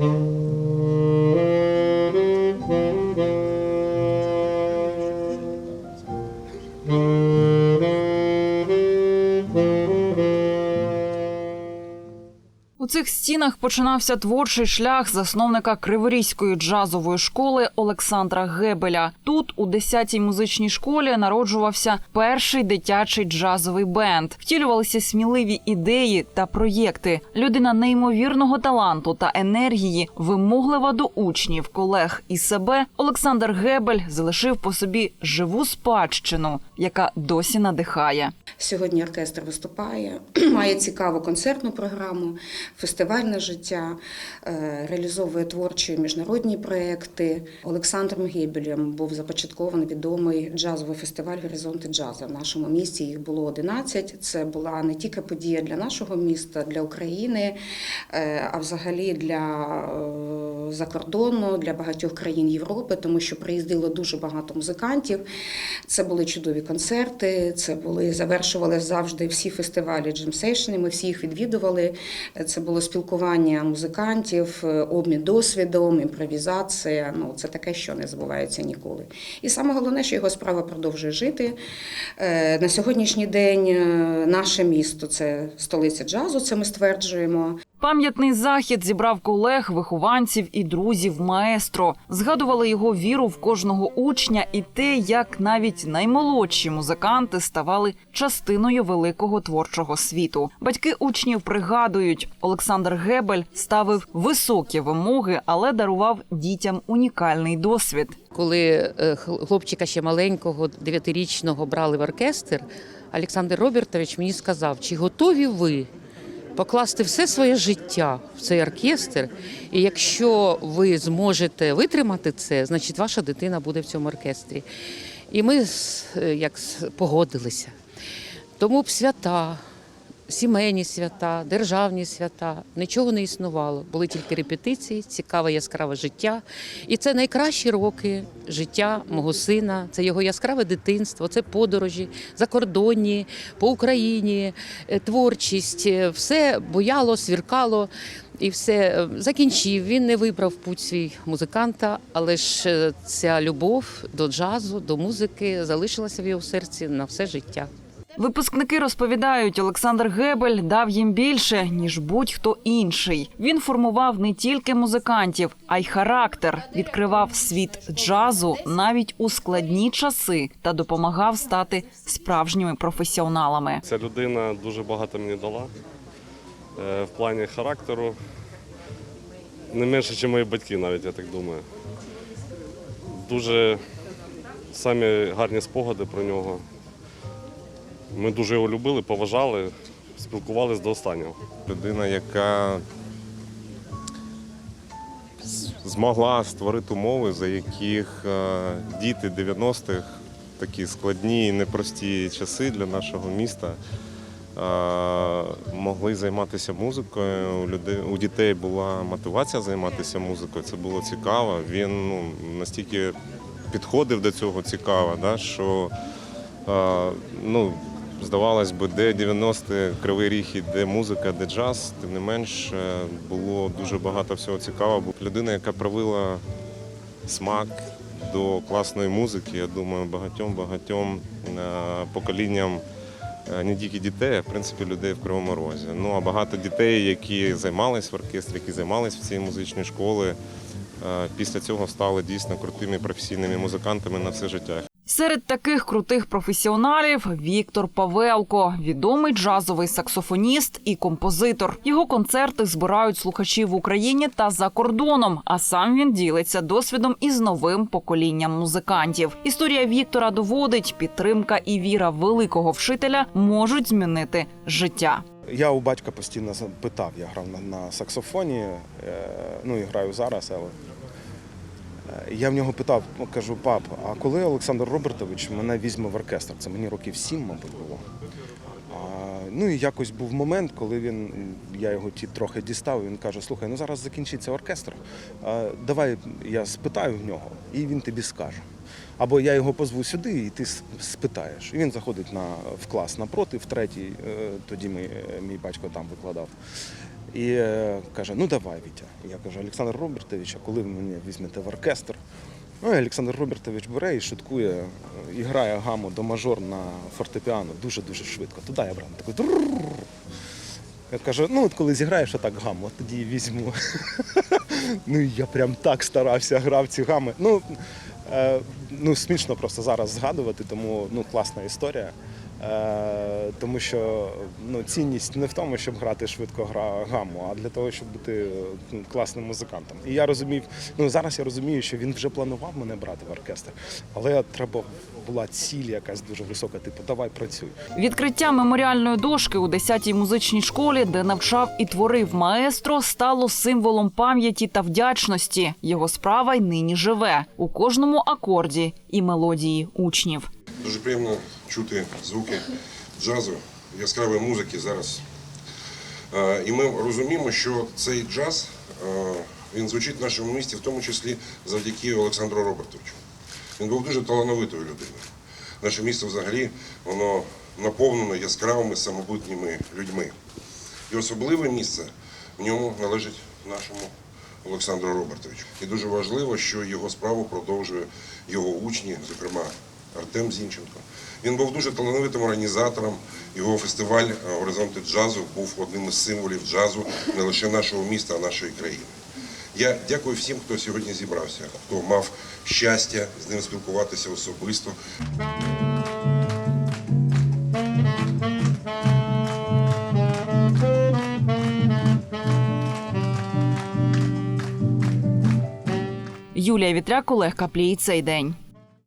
Mm-hmm. У цих стінах починався творчий шлях засновника Криворізької джазової школи Олександра Гебеля. Тут, у 10-й музичній школі, народжувався перший дитячий джазовий бенд. Втілювалися сміливі ідеї та проєкти. Людина неймовірного таланту та енергії, вимоглива до учнів, колег і себе. Олександр Гебель залишив по собі живу спадщину, яка досі надихає. Сьогодні оркестр виступає, має цікаву концертну програму, фестивальне життя, е, реалізовує творчі міжнародні проекти. Олександром Гебелем був започаткований відомий джазовий фестиваль Горизонти джазу в нашому місті. Їх було 11. Це була не тільки подія для нашого міста, для України, е, а взагалі для е, закордону, для багатьох країн Європи, тому що приїздило дуже багато музикантів. Це були чудові концерти, це були завершували завжди всі фестивалі джемсейшни. Ми всі їх відвідували. Це було спілкування музикантів, е, обмін досвідом, імпровізація. Ну це таке, що не забувається ніколи. І саме головне, що його справа продовжує жити. Е, На сьогоднішній день е, наше місто це столиця джазу. Це ми стверджуємо. Пам'ятний захід зібрав колег, вихованців і друзів маестро. Згадували його віру в кожного учня і те, як навіть наймолодші музиканти ставали частиною великого творчого світу. Батьки учнів пригадують, Олександр Гебель ставив високі вимоги, але дарував дітям унікальний досвід. Коли е, хлопчика ще маленького, дев'ятирічного брали в оркестр, Олександр Робертович мені сказав, чи готові ви покласти все своє життя в цей оркестр, і якщо ви зможете витримати це, значить ваша дитина буде в цьому оркестрі. І ми е, як погодилися. Тому б свята, сімейні свята, державні свята нічого не існувало. Були тільки репетиції, цікаве яскраве життя. І це найкращі роки життя мого сина. Це його яскраве дитинство, це подорожі закордонні, по Україні, е, творчість. е, Все бояло, свіркало. І все е, закінчив. Він не вибрав путь свій музиканта, але ж ця любов до джазу, до музики залишилася в його серці на все життя. Випускники розповідають, Олександр Гебель дав їм більше ніж будь-хто інший. Він формував не тільки музикантів, а й характер, відкривав світ джазу навіть у складні часи та допомагав стати справжніми професіоналами. Ця людина дуже багато мені дала е, в плані характеру. Не менше, ніж мої батьки, навіть я так думаю. Дуже самі гарні спогади про нього. Ми дуже його любили, поважали, спілкувалися до останнього. людина, яка змогла створити умови, за яких е, діти 90-х, такі складні і непрості часи для нашого міста, е, могли займатися музикою. У людей у дітей була мотивація займатися музикою. Це було цікаво. Він ну, настільки підходив до цього цікаво, да, що е, ну, здавалось би, де 90-ті Кривий Ріг і де музика, де джаз, тим не менш е, було дуже багато всього цікавого. Людина, яка провела смак до класної музики, я думаю, багатьом багатьом е, поколінням е, не тільки дітей, а в принципі людей в Кривому Розі. Ну а багато дітей, які займались в оркестрі, які займались в цій музичній школі, після цього стали дійсно крутими професійними музикантами на все життя. Серед таких крутих професіоналів Віктор Павелко, відомий джазовий саксофоніст і композитор. Його концерти збирають слухачів в Україні та за кордоном. А сам він ділиться досвідом із новим поколінням музикантів. Історія Віктора доводить, підтримка і віра великого вчителя можуть змінити життя. Я у батька постійно питав, я грав на, на саксофоні, е, ну і граю зараз, але я в нього питав, кажу, пап, а коли Олександр Робертович мене візьме в оркестр? Це мені років сім, мабуть, було. А, ну і якось був момент, коли він, я його ті трохи дістав, він каже, слухай, ну зараз закінчиться оркестр, а, давай я спитаю в нього, і він тобі скаже. Або я його позву сюди, і ти спитаєш. І він заходить на, в клас напроти, в третій, е, тоді ми, е, мій батько там викладав. І е, каже: ну давай, Вітя. Я кажу, Олександр Робертович, а коли ви мене візьмете в оркестр? Ну, Олександр Робертович бере і шуткує, е, і грає гаму до мажор на фортепіано дуже-дуже швидко. Туди я брав такий. Я кажу, ну от коли зіграєш отак гаму, от тоді візьму. ну я прям так старався, грав ці гами. Ну, е, ну смішно просто зараз згадувати, тому ну, класна історія. Е, тому що ну, цінність не в тому, щоб грати швидко гра гаму, а для того, щоб бути ну, класним музикантом. І я розумів, ну зараз я розумію, що він вже планував мене брати в оркестр, але треба була ціль якась дуже висока, типу, давай працюй. Відкриття меморіальної дошки у 10-й музичній школі, де навчав і творив маестро, стало символом пам'яті та вдячності. Його справа й нині живе у кожному акорді і мелодії учнів. Дуже приємно чути звуки джазу, яскравої музики зараз. Е, І ми розуміємо, що цей джаз е, він звучить в нашому місті, в тому числі завдяки Олександру Робертовичу. Він був дуже талановитою людиною. Наше місто взагалі воно наповнено яскравими самобутніми людьми. І особливе місце в ньому належить нашому Олександру Робертовичу. І дуже важливо, що його справу продовжує його учні, зокрема Артем Зінченко. Він був дуже талановитим організатором. Його фестиваль е, Горизонти джазу був одним із символів джазу не лише нашого міста, а нашої країни. Я дякую всім, хто сьогодні зібрався, хто мав щастя з ним спілкуватися особисто. Юлія Вітряк, Олег Каплій. Цей день.